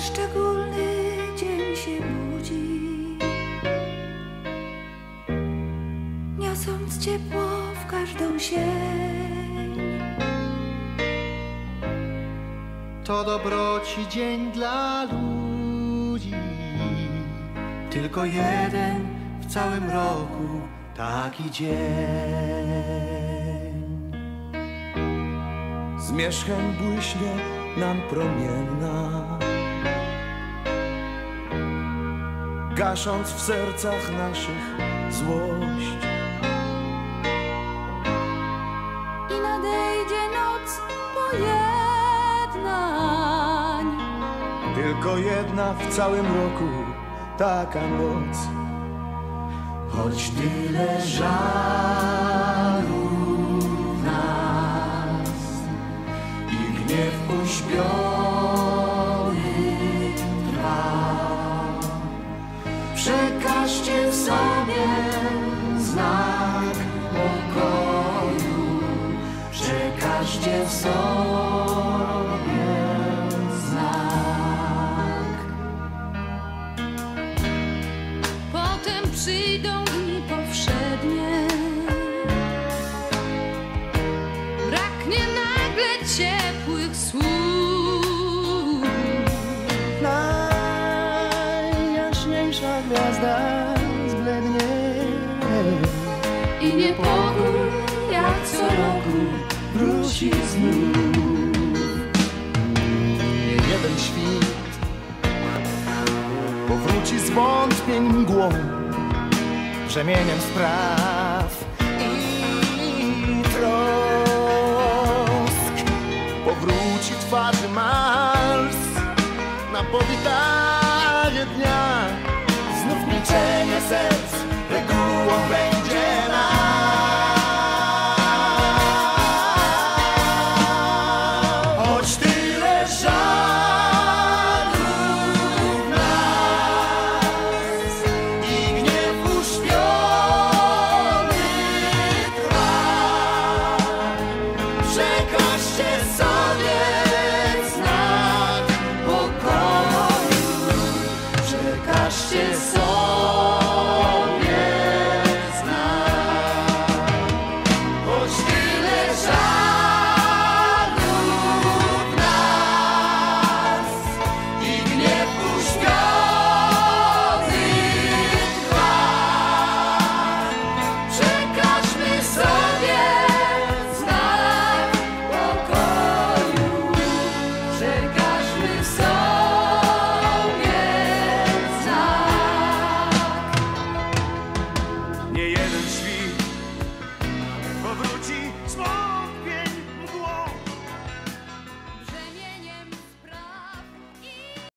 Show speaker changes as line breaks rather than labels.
szczególny dzień się budzi, niosąc ciepło w każdą sień.
To dobroci dzień dla ludzi, tylko jeden w całym roku taki dzień.
Zmierzchem błyśnie nam promienna Gasząc w sercach naszych złość.
I nadejdzie noc pojednań.
Tylko jedna w całym roku taka noc.
Choć tyle żalu nas i gniew uśpiony Przekażcie sobie znak pokoju, przekażcie sobie znak.
Potem przyjdą dni powszednie. Braknie nagle ciepłych
gwiazda zblednie.
I niepokój jak co roku
wróci znów. Jeden świt powróci z wątpień mgłą Brzemieniem spraw i trosk. Powróci twarzy Mars na powitanie dnia Znów milczenie Small.